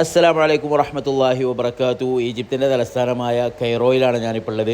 അസ്സലാമു വലൈക്കും വറഹമത്തല്ലാഹി വബർക്കാത്തു ഈജിപ്തിന്റെ തലസ്ഥാനമായ കൈറോയിലാണ് ഞാനിപ്പോൾ ഉള്ളത്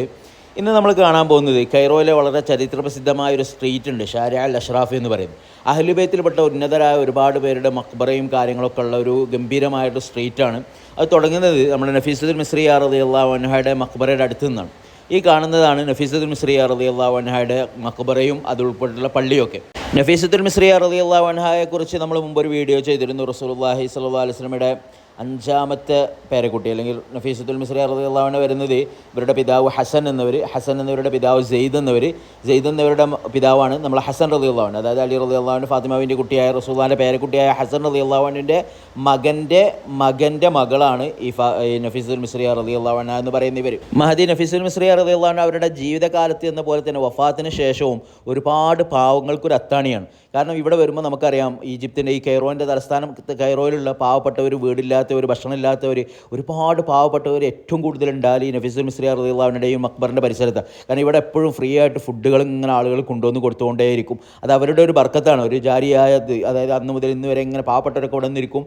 ഇന്ന് നമ്മൾ കാണാൻ പോകുന്നത് കൈറോയിലെ വളരെ ചരിത്രപ്രസിദ്ധമായ ഒരു സ്ട്രീറ്റ് ഉണ്ട് ഷാര അൽ അഷ്റാഫ് എന്ന് പറയും. അഹ്ലുബൈത്തിൽപ്പെട്ട ഉന്നതരായ ഒരുപാട് പേരുടെ മക്ബറയും കാര്യങ്ങളൊക്കെ ഉള്ള ഒരു ഗംഭീരമായിട്ട് സ്ട്രീറ്റാണ് അത് തുടങ്ങുന്നത് നമ്മുടെ നഫീസുദ്ദീൻ മിസ്രി അറദിയുള്ള അൻഹയുടെ മക്ബറയുടെ അടുത്ത് നിന്നാണ്. ഈ കാണുന്നതാണ് നഫീസുദ്ദീൻ മിസ്രി അറദിയുള്ള അൻഹയുടെ മക്ബറയും അതുൾപ്പെട്ടുള്ള പള്ളിയൊക്കെ. നഫീസുദ്ദീൻ മിസ്രി അറദിയുള്ള വൻഹയെ കുറിച്ച് നമ്മൾ ഒരു വീഡിയോ ചെയ്തിരുന്നു റസൂലുള്ളാഹി അള്ളാഹി അലൈഹി വസല്ലമയുടെ അഞ്ചാമത്തെ പേരക്കുട്ടി അല്ലെങ്കിൽ നഫീസത്തുൽ മിസ്രി അറുദാണ് വരുന്നത് ഇവരുടെ പിതാവ് ഹസൻ എന്നവർ ഹസൻ എന്നവരുടെ പിതാവ് സെയ്ദ് എന്നവർ സെയ്ദ് എന്നവരുടെ പിതാവാണ് നമ്മൾ ഹസൻ റതി അള്ളാഹുൻ അതായത് അലി റതി അള്ളാഹുൻ ഫാത്തിമാവിന്റെ കുട്ടിയായ റസൂദാന്റെ പേരക്കുട്ടിയായ ഹസൻ റതി അള്ളാഹുവിന്റെ മകന്റെ മകന്റെ മകളാണ് ഈ ഫാ നഫീസുൽ മിസ്രി അള്ളാഹുന എന്ന് പറയുന്ന ഇവർ മഹദി നഫീസുൽ മിസ്രി റതി അള്ളാഹുൻ അവരുടെ ജീവിതകാലത്ത് എന്ന പോലെ തന്നെ വഫാത്തിന് ശേഷവും ഒരുപാട് പാവങ്ങൾക്കൊരു അത്താണിയാണ് കാരണം ഇവിടെ വരുമ്പോൾ നമുക്കറിയാം ഈജിപ്തിന്റെ ഈ കൈറോന്റെ തലസ്ഥാനം കൈറോയിലുള്ള പാവപ്പെട്ടവർ വീടില്ലാത്തവർ ഭക്ഷണമില്ലാത്തവർ ഒരുപാട് പാവപ്പെട്ടവർ ഏറ്റവും കൂടുതൽ ഉണ്ടാകും ഈ നഫീസ് മിശ്രി അറുദാവിനുടെയും അക്ബറിന്റെ പരിസരത്ത്. കാരണം ഇവിടെ എപ്പോഴും ഫ്രീ ആയിട്ട് ഫുഡുകൾ ഇങ്ങനെ ആളുകൾ കൊണ്ടുവന്ന് കൊടുത്തുകൊണ്ടേയിരിക്കും അത് അവരുടെ ഒരു ബർക്കത്താണ്. ഒരു ജാരിയായത് അതായത് അന്ന് മുതൽ ഇന്ന് വരെ ഇങ്ങനെ പാവപ്പെട്ടവരൊക്കെ ഇവിടെ നിന്നിരിക്കും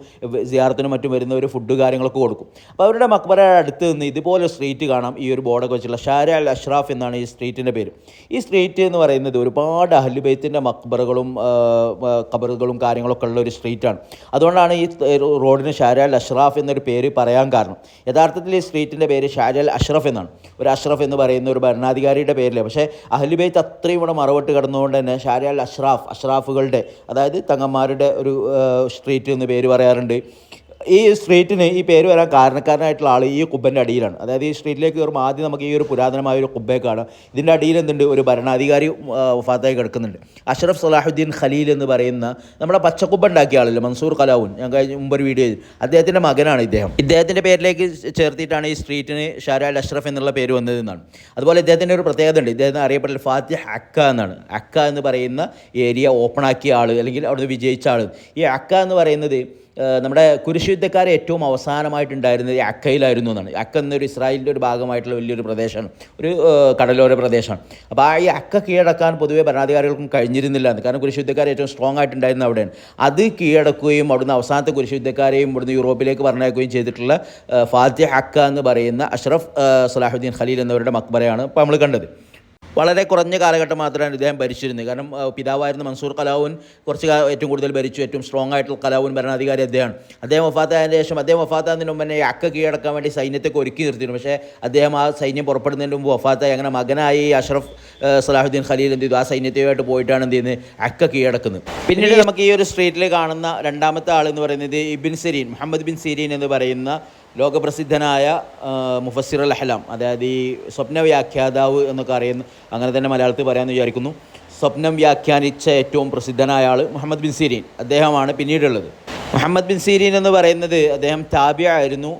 സിയാറത്തിനും മറ്റും വരുന്നവർ ഫുഡ് കാര്യങ്ങളൊക്കെ കൊടുക്കും. അപ്പോൾ അവരുടെ മക്ബറയുടെ അടുത്ത് നിന്ന് ഇതുപോലെ സ്ട്രീറ്റ് കാണാം ഈ ഒരു ബോർഡൊക്കെ വെച്ചുള്ള ഷാര അൽ അഷ്റാഫ് എന്നാണ് ഈ സ്ട്രീറ്റിന്റെ പേര്. ഈ സ്ട്രീറ്റ് എന്ന് പറയുന്നത് ഒരുപാട് അഹ്ലുബൈത്തിന്റെ മക്ബറുകളും ഖബറുകളും കാര്യങ്ങളൊക്കെ ഉള്ള ഒരു സ്ട്രീറ്റാണ് അതുകൊണ്ടാണ് ഈ റോഡിന് ഷാജാൽ അഷ്റാഫ് എന്നൊരു പേര് പറയാൻ കാരണം. യഥാർത്ഥത്തിൽ ഈ സ്ട്രീറ്റിന്റെ പേര് ഷാജാൽ അഷ്റഫ് എന്നാണ്. ഒരു അഷ്റഫ് എന്ന് പറയുന്ന ഒരു ഭരണാധികാരിയുടെ പേരിലെ. പക്ഷേ അഹ്ലുബൈത്ത് അത്രയും ഇവിടെ മറവിട്ട് കിടന്നുകൊണ്ട് തന്നെ ഷാജാൽ അഷ്റാഫ് അഷ്റാഫുകളുടെ അതായത് തങ്ങന്മാരുടെ ഒരു സ്ട്രീറ്റ് എന്ന് പേര് പറയാറുണ്ട്. ഈ സ്ട്രീറ്റിന് ഈ പേര് വരാൻ കാരണക്കാരനായിട്ടുള്ള ആൾ ഈ കുബ്ബന്റെ അടിയിലാണ്. അതായത് ഈ സ്ട്രീറ്റിലേക്ക് കയറുമ്പോൾ ആദ്യം നമുക്ക് ഈ ഒരു പുരാതനമായ ഒരു കുബ്ബയെ കാണാം. ഇതിന്റെ അടിയിൽ എന്തുണ്ട്? ഒരു ഭരണാധികാരി വഫാത്തായി കിടക്കുന്നുണ്ട്. അഷ്റഫ് സലാഹുദ്ദീൻ ഖലീൽ എന്ന് പറയുന്ന നമ്മുടെ പച്ചക്കുബ്ബ ഉണ്ടാക്കിയ ആളല്ലേ? മൻസൂർ കലാവുൻ. ഞാൻ കഴിഞ്ഞ മുമ്പ് ഒരു വീഡിയോ ചെയ്തു. അദ്ദേഹത്തിന്റെ മകനാണ് ഇദ്ദേഹം. ഇദ്ദേഹത്തിന്റെ പേരിലേക്ക് ചേർത്തിട്ടാണ് ഈ സ്ട്രീറ്റിന് ഷാരാൽ അഷ്റഫ് എന്നുള്ള പേര് വന്നതെന്നാണ് അതുപോലെ ഇദ്ദേഹത്തിന്റെ ഒരു പ്രത്യേകത ഉണ്ട്. ഇദ്ദേഹത്തിന് അറിയപ്പെടൽ ഫാത്തിഹ് അക്ക എന്നാണ്. അക്ക എന്ന് പറയുന്ന ഏരിയ ഓപ്പൺ ആക്കിയ ആൾ അല്ലെങ്കിൽ അവിടുന്ന് വിജയിച്ച ആൾ ഈ അക്ക എന്ന് പറയുന്നത് നമ്മുടെ കുരിശുദ്ധക്കാരെ ഏറ്റവും അവസാനമായിട്ടുണ്ടായിരുന്നത് അക്കയിലായിരുന്നു എന്നാണ്. അക്ക എന്നൊരു ഇസ്രായേലിന്റെ ഒരു ഭാഗമായിട്ടുള്ള വലിയൊരു പ്രദേശമാണ്. ഒരു കടലോര പ്രദേശമാണ്. അപ്പോൾ ആ ഈ അക്ക കീഴടക്കാൻ പൊതുവേ ഭരണാധികാരികൾക്കും കഴിഞ്ഞിരുന്നില്ല. എന്ന് കാരണം കുരിശുദ്ധക്കാർ ഏറ്റവും സ്ട്രോങ് ആയിട്ടുണ്ടായിരുന്ന അവിടെയാണ്. അത് കീഴടക്കുകയും അവിടുന്ന് അവസാനത്തെ കുരിശുദ്ധക്കാരെയും ഇവിടുന്ന് യൂറോപ്പിലേക്ക് പറഞ്ഞയക്കുകയും ചെയ്തിട്ടുള്ള ഫാത്തിഹ് അക്ക എന്ന് പറയുന്ന അഷ്റഫ് സലാഹുദ്ദീൻ ഖലീൽ എന്നവരുടെ മക്ബറയാണ് ഇപ്പോൾ നമ്മൾ കണ്ടത്. വളരെ കുറഞ്ഞ കാലഘട്ടം മാത്രമാണ് ഇദ്ദേഹം ഭരിച്ചിരുന്നത്. കാരണം പിതാവായിരുന്ന മൻസൂർ കലാവുൻ കുറച്ച് ഏറ്റവും കൂടുതൽ ഭരിച്ചു. ഏറ്റവും സ്ട്രോങ് ആയിട്ടുള്ള കലാവുൻ ഭരണാധികാരി അദ്ദേഹമാണ്. അദ്ദേഹം വഫാത്തായതിന് ശേഷം അദ്ദേഹം വഫാത്താകുന്നതിന് മുമ്പ് തന്നെ അക്ക കീഴടക്കാൻ വേണ്ടി സൈന്യത്തെയൊക്കെ ഒരുക്കി നിർത്തിയിരുന്നു. പക്ഷേ അദ്ദേഹം ആ സൈന്യം പുറപ്പെടുന്നതിന് മുമ്പ് വഫാത്തായി അങ്ങനെ മകനായി അഷ്റഫ് സലാഹുദ്ദീൻ ഖലീൽ എന്ത് ചെയ്തു? ആ സൈന്യത്തെയുമായിട്ട് പോയിട്ടാണ് എന്ത് ചെയ്യുന്നത്? അക്ക കീഴടക്കുന്നത്. പിന്നീട് നമുക്ക് ഈ ഒരു സ്ട്രീറ്റിൽ കാണുന്ന രണ്ടാമത്തെ ആൾ എന്ന് പറയുന്നത് Ibn Sirin Muhammad bin Sirin എന്ന് പറയുന്ന ലോകപ്രസിദ്ധനായ മുഫസ്സിർ അൽ അഹ്ലാം. അതായത് ഈ സ്വപ്ന വ്യാഖ്യാതാവ് എന്നൊക്കെ അറിയുന്ന അങ്ങനെ തന്നെ മലയാളത്തിൽ പറയാമെന്ന് വിചാരിക്കുന്നു. സ്വപ്നം വ്യാഖ്യാനിച്ച ഏറ്റവും പ്രസിദ്ധനായ ആൾ മുഹമ്മദ് ബിൻ സീരീൻ. അദ്ദേഹമാണ് പിന്നീടുള്ളത്. മുഹമ്മദ് ബിൻ സീരീൻ എന്ന് പറയുന്നത് അദ്ദേഹം താബിയ ആയിരുന്നു.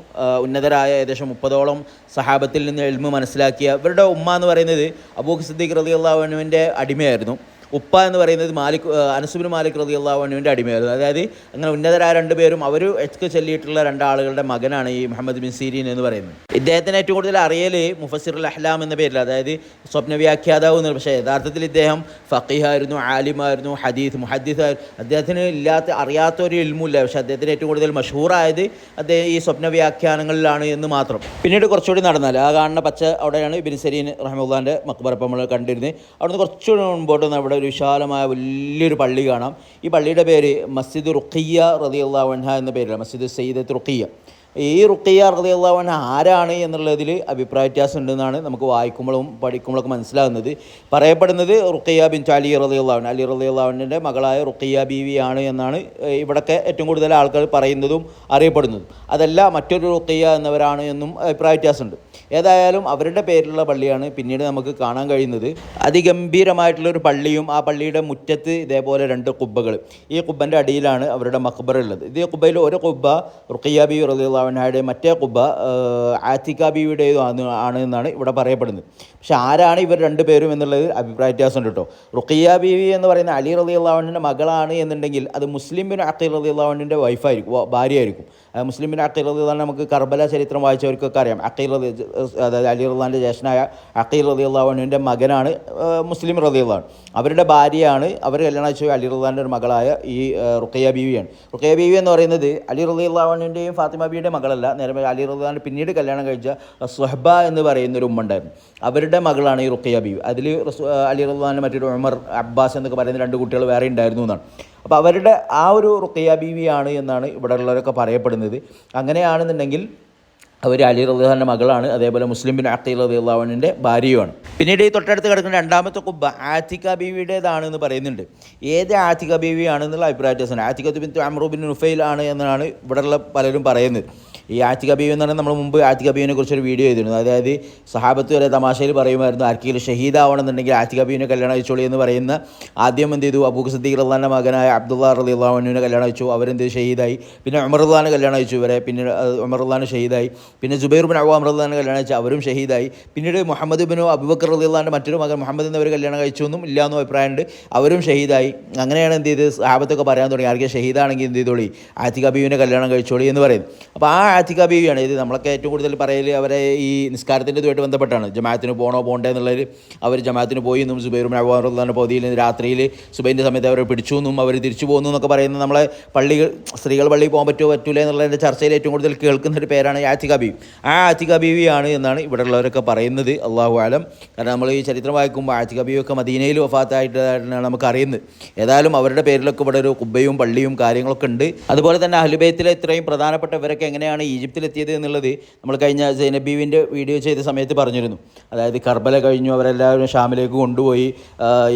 ഉന്നതരായ ഏകദേശം മുപ്പതോളം സഹാബത്തിൽ നിന്ന് എൽമ് മനസ്സിലാക്കിയ ഇവരുടെ ഉമ്മ എന്ന് പറയുന്നത് അബൂഖ് സിദ്ദീഖ് റതി അള്ളാഹുവിന്റെ അടിമയായിരുന്നു. ഉപ്പ എന്ന് പറയുന്നത് മാലിക് അനസുബിൻ മാലിക് റതി അള്ളാഹുവിന്റെ അടിമയായിരുന്നു. അതായത് അങ്ങനെ ഉന്നതരായ രണ്ടുപേരും അവർ എച്ച് ചെല്ലിയിട്ടുള്ള രണ്ടാളുകളുടെ മകനാണ് ഈ മുഹമ്മദ് ബിൻ സീരീൻ എന്ന് പറയുന്നത്. ഇദ്ദേഹത്തിന് ഏറ്റവും കൂടുതൽ അറിയൽ മുഫസിർ അൽ അഹ്ലാം എന്ന പേരിൽ അതായത് സ്വപ്ന വ്യാഖ്യാതാവ് എന്ന് പക്ഷേ യഥാർത്ഥത്തിൽ ഇദ്ദേഹം ഫക്കീഹായിരുന്നു ആലിമായിരുന്നു ഹദീസ് മുഹദ്ദീസ് അദ്ദേഹത്തിന് ഇല്ലാത്ത അറിയാത്ത ഒരു ഇൽമില്ല പക്ഷേ അദ്ദേഹത്തിന് ഏറ്റവും കൂടുതൽ മഷഹൂറായത് അദ്ദേഹം ഈ സ്വപ്ന വ്യാഖ്യാനങ്ങളിലാണ് എന്ന് മാത്രം. പിന്നീട് കുറച്ചുകൂടി നടന്നാൽ ആ കാണുന്ന പച്ച അവിടെയാണ് ബിൻ സരീൻ റഹ്മുല്ലാന്റെ മക്ബറപ്പം നമ്മൾ കണ്ടിരുന്നത്. അവിടുന്ന് കുറച്ചുകൂടി മുമ്പോട്ട് അവിടെ ഒരു വിശാലമായ വലിയൊരു പള്ളി കാണാം. ഈ പള്ളിയുടെ പേര് മസ്ജിദ് റുഖിയ റതിയുള്ള വൻഹ എന്ന പേരിലാണ്. മസ്ജിദ് സയ്യിദത്ത് റുഖിയ ഈ റുഖിയ റതിയുള്ള വൻഹ ആരാണ് എന്നുള്ളതിൽ അഭിപ്രായ വ്യത്യാസം ഉണ്ടെന്നാണ് നമുക്ക് വായിക്കുമ്പോഴും പഠിക്കുമ്പോഴൊക്കെ മനസ്സിലാകുന്നത്. പറയപ്പെടുന്നത് റുഖിയ ബിൻ അലി റതിയുള്ളവൻ അലി റതിയുള്ളവന്റെ മകളായ റുഖിയ ബീവിയാണ് എന്നാണ് ഇവിടൊക്കെ ഏറ്റവും കൂടുതൽ ആൾക്കാർ പറയുന്നതും അറിയപ്പെടുന്നതും. അതല്ല മറ്റൊരു റുഖിയ എന്നവരാണ് എന്നും അഭിപ്രായ വ്യത്യാസമുണ്ട്. ഏതായാലും അവരുടെ പേരിലുള്ള പള്ളിയാണ് പിന്നീട് നമുക്ക് കാണാൻ കഴിയുന്നത്. അതിഗംഭീരമായിട്ടുള്ളൊരു പള്ളിയും ആ പള്ളിയുടെ മുറ്റത്ത് ഇതേപോലെ രണ്ട് കുബ്ബകൾ. ഈ കുബ്ബന്റെ അടിയിലാണ് അവരുടെ മക്ബർ ഉള്ളത് ഇത് കുബ്ബയിൽ ഒരു കുബ്ബ റുഖിയ ബി റദിയുള്ള അള്ളാഹുനായുടെ മറ്റേ കുബ്ബ ആത്തിക്ക ബീവിയുടേതും ആണ് എന്നാണ് ഇവിടെ പറയപ്പെടുന്നത്. പക്ഷേ ആരാണ് ഇവർ രണ്ടുപേരും എന്നുള്ളത് അഭിപ്രായ വ്യത്യാസമുണ്ട് കേട്ടോ. റുഖിയ ബീവി എന്ന് പറയുന്ന അലി റലി അള്ളാഹുവിന്റെ മകളാണ് എന്നുണ്ടെങ്കിൽ അത് മുസ്ലിം ബിൻ അഖീൽ റലി അള്ളാഹുവിന്റെ വൈഫായിരിക്കും ഭാര്യ ഭാര്യയായിരിക്കും. മുസ്ലിം ബിൻ അഖീൽ റലി അള്ളാഹ് നമുക്ക് കർബല ചരിത്രം വായിച്ചവർക്കൊക്കെ അറിയാം. അഖീൽ റലി അതായത് അലി റഹ്ലാന്റെ ജ്യേഷ്ഠനായ അഖീൽ റലി അള്ളാഹുവിന്റെ മകനാണ് മുസ്ലിം റലി അള്ളഹാൻ അവരുടെ ഭാര്യയാണ് അവർ കല്യാണം വെച്ചു അലി റഹ്ലാന്റെ ഒരു മകളായ ഈ റുഖിയ ബിവിയാണ്. ബീവിയാണ് ബിവി എന്ന് പറയുന്നത് അലി റലി അള്ളാഹുവിന്റെയും ഫാത്തിമ ബീവിയുടെ മകളല്ല നേരെ അലി റഹ്ലാൻ പിന്നീട് കല്യാണം കഴിച്ച സുഹബ എന്ന് പറയുന്ന ഒരു ഉമ്മ ഉണ്ടായിരുന്നു. അവരുടെ മകളാണ് ഈ റുഖിയ ബീവി. അതിൽ അലി റഹ്ലാന്റെ മറ്റൊരു ഉമർ അബ്ബാസ് എന്നൊക്കെ പറയുന്ന രണ്ട് കുട്ടികൾ വേറെ ഉണ്ടായിരുന്നു എന്നാണ്. അപ്പോൾ അവരുടെ ആ ഒരു റുഖിയ ബീവിയാണ് എന്നാണ് ഇവിടെ ഉള്ളവരൊക്കെ പറയപ്പെടുന്നത്. അങ്ങനെയാണെന്നുണ്ടെങ്കിൽ അവർ അലി റദ്ദാന്റെ മകളാണ്. അതേപോലെ മുസ്ലിം ബിൻ അഖീൽ റളിയുടെ ഭാര്യയുമാണ്. പിന്നീട് ഈ തൊട്ടടുത്ത് കിടക്കുന്ന രണ്ടാമത്തെ കുബ്ബ ആത്തിക ബീവിയുടേതാണ് എന്ന് പറയുന്നുണ്ട്. ഏത് ആത്തിക ബീവിയാണെന്നുള്ള അഭിപ്രായ വ്യത്യാസമാണ് Atika bin Amr bin bin Nufail ആണ് എന്നാണ് ഇവിടെയുള്ള പലരും പറയുന്നത്. ഈ ആറ്റിക എന്ന് പറഞ്ഞാൽ നമ്മൾ മുമ്പ് ആറ്റിക ബീവിനെ കുറിച്ചൊരു വീഡിയോ ചെയ്തിരുന്നു. അതായത് സഹാബത്ത് വരെ തമാശയിൽ പറയുമായിരുന്നു ആർക്കെങ്കിലും ഷഹീദാവണമെന്നുണ്ടെങ്കിൽ ആറ്റിക ബീവിനെ കല്യാണം കഴിച്ചോളി എന്ന് പറയുന്ന ആദ്യം എന്ത് ചെയ്തു? അബൂഖ് സദ്ദീഖ് റഹ്ലാന്റെ മകനായ അബ്ദുള്ള റലി അള്ളാഹുവിനെ കല്യാണം അയച്ചു. അവരെന്ത് ഷഹീദായി. പിന്നെ ഉമർ റഹ്ലാനെ കല്യാണം അയച്ചു. ഇവരെ പിന്നെ ഉമർ റഹ്ലാൻ ഷഹീദായി. പിന്നെ ജുബൈർ ബിൻ അവാം റഹ്ലാനെ കല്യാണം അയച്ചു. അവരും ഷഹീദായി. പിന്നീട് മുഹമ്മദ് ബിനു അബുബക്കർ റഹ്ലാന്റെ മറ്റൊരു മകൻ മുഹമ്മദ് എന്നവർ കല്യാണം കഴിച്ചു എന്നും ഇല്ലാന്നും അഭിപ്രായമുണ്ട്. അവരും ഷഹീദായി. അങ്ങനെയാണ് എന്ത് ചെയ്ത് സാഹബത്തൊക്കെ പറയാൻ തുടങ്ങി. ആർക്കെ ഷഹീദാണെങ്കിൽ എന്ത് ചെയ്തോളി? ആറ്റിക ബീവിനെ കല്യാണം കഴിച്ചോളി എന്ന് പറയുന്നത്. അപ്പോൾ ആ ആത്തിക ബീവിയാണ്. ഇത് നമ്മളൊക്കെ ഏറ്റവും കൂടുതൽ പറയൽ അവരെ ഈ നിസ്കാരത്തിന്റെ ഇതുമായിട്ട് ബന്ധപ്പെട്ടാണ്. ജമാഅത്തിന് പോകണോ പോകണ്ടേ എന്നുള്ളതിൽ അവർ ജമാഅത്തിന് പോയി എന്നും സുബൈർ അവാറുള്ള പൊതിയിൽ രാത്രിയിൽ സുബൈന്റെ സമയത്ത് അവരെ പിടിച്ചു എന്നും അവർ തിരിച്ചു പോകുന്നു എന്നൊക്കെ പറയുന്നത് നമ്മളെ പള്ളികൾ സ്ത്രീകൾ പള്ളിയിൽ പോകാൻ പറ്റുമോ പറ്റൂല എന്നുള്ളതിന്റെ ചർച്ചയിൽ ഏറ്റവും കൂടുതൽ കേൾക്കുന്ന ഒരു പേരാണ് ആത്തിക ബീവി. ആ ആത്തിക ബീവിയാണ് എന്നാണ് ഇവിടെ ഉള്ളവരൊക്കെ പറയുന്നത്. അള്ളാഹു ആലം കാരണം നമ്മൾ ഈ ചരിത്രം വായിക്കുമ്പോൾ ആത്തിക ബീവിയൊക്കെ മദീനയിൽ വഫാത്തായിട്ടാണ് നമുക്ക് അറിയുന്നത് ഏതായാലും അവരുടെ പേരിലൊക്കെ ഇവിടെ ഒരു കുബ്ബയും പള്ളിയും കാര്യങ്ങളൊക്കെ ഉണ്ട്. അതുപോലെ തന്നെ അഹ്ലുബൈത്തിലെ ഇത്രയും പ്രധാനപ്പെട്ടവരൊക്കെ എങ്ങനെയാണ് ഈജിപ്തിലെത്തിയത് എന്നുള്ളത് നമ്മൾ കഴിഞ്ഞ സൈനബീവിന്റെ വീഡിയോ ചെയ്ത സമയത്ത് പറഞ്ഞിരുന്നു. അതായത് കർബല കഴിഞ്ഞു അവരെല്ലാവരും ഷാമിലേക്ക് കൊണ്ടുപോയി.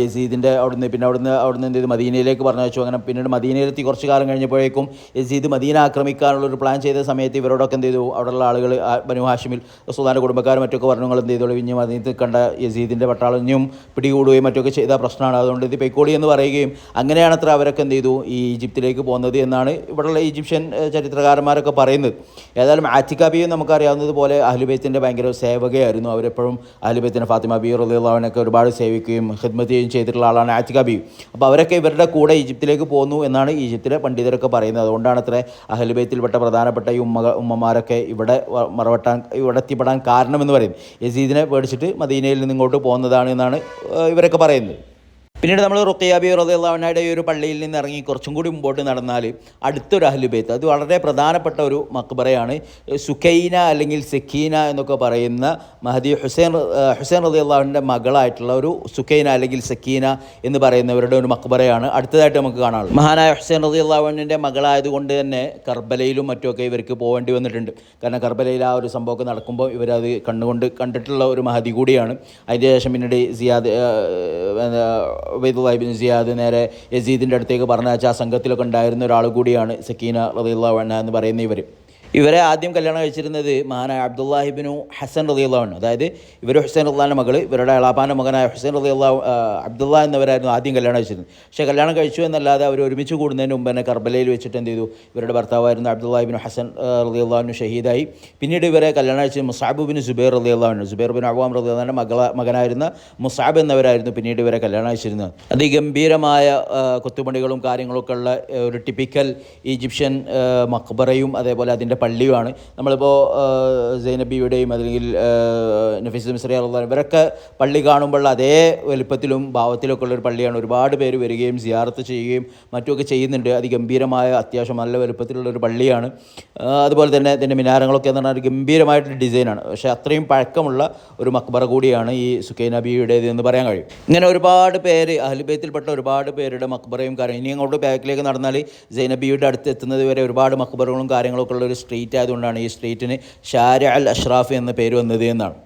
യസീദിന്റെ അവിടുന്ന് പിന്നെ അവിടുന്ന് അവിടുന്ന് എന്ത് ചെയ്തു? മദീനയിലേക്ക് പറഞ്ഞു അങ്ങനെ പിന്നീട് മദീനയിലെത്തി കുറച്ച് കാലം കഴിഞ്ഞപ്പോഴേക്കും യസീദ് മദീന ആക്രമിക്കാനുള്ള ഒരു പ്ലാൻ ചെയ്ത സമയത്ത് ഇവരോടൊക്കെ എന്ത് ചെയ്തു? അവിടെയുള്ള ആളുകൾ ബനു ഹാഷിമിൽ സുധാന കുടുംബക്കാരും മറ്റൊക്കെ നിങ്ങൾ എന്ത് ചെയ്തോളൂ? ഇനി മദീനത്ത് കണ്ട യസീദിന്റെ പട്ടാളഞ്ഞും പിടികൂടുകയും മറ്റൊക്കെ ചെയ്ത പ്രശ്നമാണ്. അതുകൊണ്ട് ഇത് പൈക്കോളി എന്ന് പറയുകയും അങ്ങനെയാണത്ര അവരൊക്കെ എന്ത് ചെയ്തു? ഈ ഈജിപ്തിലേക്ക് പോകുന്നത് എന്നാണ് ഇവിടെയുള്ള ഈജിപ്ഷ്യൻ ചരിത്രകാരന്മാരൊക്കെ പറയുന്നത്. ഏതായാലും ആറ്റിക്ക ബിയും നമുക്കറിയാവുന്നത് പോലെ അഹ്ലുബൈത്തിന്റെ ഭയങ്കര സേവകയായിരുന്നു. അവരെപ്പോഴും അഹ്ലുബൈത്തിന്റെ ഫാത്തിമ ബി റലിയുള്ളവനൊക്കെ ഒരുപാട് സേവിക്കുകയും ഹിദ്മത്ത് ചെയ്യുകയും ചെയ്തിട്ടുള്ള ആളാണ് ആറ്റിക്ക ബിയും അപ്പോൾ അവരൊക്കെ ഇവരുടെ കൂടെ ഈജിപ്തിലേക്ക് പോന്നു എന്നാണ് ഈജിപ്തിലെ പണ്ഡിതരൊക്കെ പറയുന്നത്. അതുകൊണ്ടാണ് അത്ര അഹ്ലുബൈത്തിൽപ്പെട്ട പ്രധാനപ്പെട്ട ഈ ഉമ്മ ഉമ്മമാരൊക്കെ ഇവിടെ മറവട്ടാൻ ഇവിടെ എത്തിപ്പെടാൻ കാരണമെന്ന് പറയും യസീദിനെ പേടിച്ചിട്ട് മദീനയിൽ നിന്ന് ഇങ്ങോട്ട് പോകുന്നതാണ് എന്നാണ് ഇവരൊക്കെ പറയുന്നത്. പിന്നീട് നമ്മൾ റുക്കയാബി റദിയുള്ളവനയുടെ ഈ ഒരു പള്ളിയിൽ നിന്ന് ഇറങ്ങി കുറച്ചും കൂടി മുമ്പോട്ട് നടന്നാൽ അടുത്തൊരു അഹ്ലുബേത്ത് അത് വളരെ പ്രധാനപ്പെട്ട ഒരു മക്ബറയാണ്. സുഖൈന അല്ലെങ്കിൽ സെഖീന എന്നൊക്കെ പറയുന്ന മഹദി ഹുസൈൻ ഹുസൈൻ റദിയുള്ളവന്റെ മകളായിട്ടുള്ള ഒരു സുഖൈന അല്ലെങ്കിൽ സെഖീന എന്ന് പറയുന്നവരുടെ ഒരു മക്ബറയാണ്. അടുത്തതായിട്ട് നമുക്ക് കാണാനുള്ളത്. മഹാനായ ഹുസൈൻ റദിയുള്ളവന്റെ മകളായതുകൊണ്ട് തന്നെ കർബലയിലും മറ്റുമൊക്കെ ഇവർക്ക് പോകേണ്ടി വന്നിട്ടുണ്ട്. കാരണം കർബലയിൽ ആ ഒരു സംഭവമൊക്കെ നടക്കുമ്പോൾ ഇവരത് കണ്ണുകൊണ്ട് കണ്ടിട്ടുള്ള ഒരു മഹദി കൂടിയാണ്. അതിന്റെ ശേഷം പിന്നീട് സിയാദ് ഉബൈദുല്ലാഹിബിൻ സിയാദ് നേരെ യസീദിന്റെ അടുത്തേക്ക് പറഞ്ഞയച്ച ആ സംഘത്തിലൊക്കെ ഉണ്ടായിരുന്ന ഒരാൾ കൂടിയാണ് സക്കീന റദിയുള്ള എന്ന് പറയുന്ന ഇവർ ഇവരെ ആദ്യം കല്യാണം കഴിച്ചിരുന്നത് മഹാനായ അബ്ദുല്ലാഹിബിനു ഹസൻ റദിയുള്ളവണ് അതായത് ഇവർ ഹുസൈൻ റദ്ദാന്റെ മകൾ ഇവരുടെ അളാപ്പാന്റെ മകനായ ഹുസൈൻ റലിയുള്ള അബ്ദുള്ള എന്നവരായിരുന്നു ആദ്യം കല്യാണം കഴിച്ചിരുന്നത്. പക്ഷേ കല്യാണം കഴിച്ചു എന്നല്ലാതെ അവർ ഒരുമിച്ച് കൂടുന്നതിന് മുമ്പ് തന്നെ കർബലയിൽ വെച്ചിട്ട് എന്ത് ചെയ്തു? ഇവരുടെ ഭർത്താവായിരുന്നു അബ്ദുല്ലാഹിബിൻ ഹസൻ റദിയുള്ളവനു ഷഹീദായി. പിന്നീട് ഇവരെ കല്യാണം കഴിച്ചത് മുസാബുബിൻ സുബൈർ റദിയുള്ളവനു സുബൈർ ബിൻ അവാം റലിയുള്ളാന്റെ മകള മകനായിരുന്ന മുസാബ് എന്നവരായിരുന്നു പിന്നീട് ഇവരെ കല്യാണം കഴിച്ചിരുന്നത്. അതിഗംഭീരമായ കൊത്തുപണികളും കാര്യങ്ങളൊക്കെ ഉള്ള ഒരു ടിപ്പിക്കൽ ഈജിപ്ഷ്യൻ മക്ബറയും അതേപോലെ അതിന്റെ പള്ളിയുമാണ് നമ്മളിപ്പോൾ സൈനബിയുടെയും അല്ലെങ്കിൽ നഫീസ് മിശ്രി അള്ളാഹ് ഇവരൊക്കെ പള്ളി കാണുമ്പോൾ അതേ വലിപ്പത്തിലും ഭാവത്തിലൊക്കെ ഉള്ളൊരു പള്ളിയാണ്. ഒരുപാട് പേര് വരികയും സിയാർത്ത് ചെയ്യുകയും മറ്റുമൊക്കെ ചെയ്യുന്നുണ്ട്. അതിഗംഭീരമായ അത്യാവശ്യം നല്ല വലുപ്പത്തിലുള്ളൊരു പള്ളിയാണ്. അതുപോലെ തന്നെ ഇതിന്റെ മിനാരങ്ങളൊക്കെ എന്ന് പറഞ്ഞാൽ ഗംഭീരമായിട്ടൊരു ഡിസൈനാണ്. പക്ഷേ അത്രയും പഴക്കമുള്ള ഒരു മക്ബറ കൂടിയാണ് ഈ സുഖൈ നബിയുടേത് എന്ന് പറയാൻ കഴിയും. ഇങ്ങനെ ഒരുപാട് പേര് അഹ്ലുബൈത്തിൽപ്പെട്ട ഒരുപാട് പേരുടെ മക്ബറയും കാര്യം ഇനി അങ്ങോട്ട് ബാക്കിലേക്ക് നടന്നാൽ സൈനബിയുടെ അടുത്ത് എത്തുന്നത് വരെ ഒരുപാട് മക്ബറകളും കാര്യങ്ങളൊക്കെ ഉള്ള ഒരു സ്ട്രീറ്റ് ആയതുകൊണ്ടാണ് ഈ സ്ട്രീറ്റിന് ഷാര അൽ അഷ്റാഫ് എന്ന പേര് വന്നത് എന്നാണ്.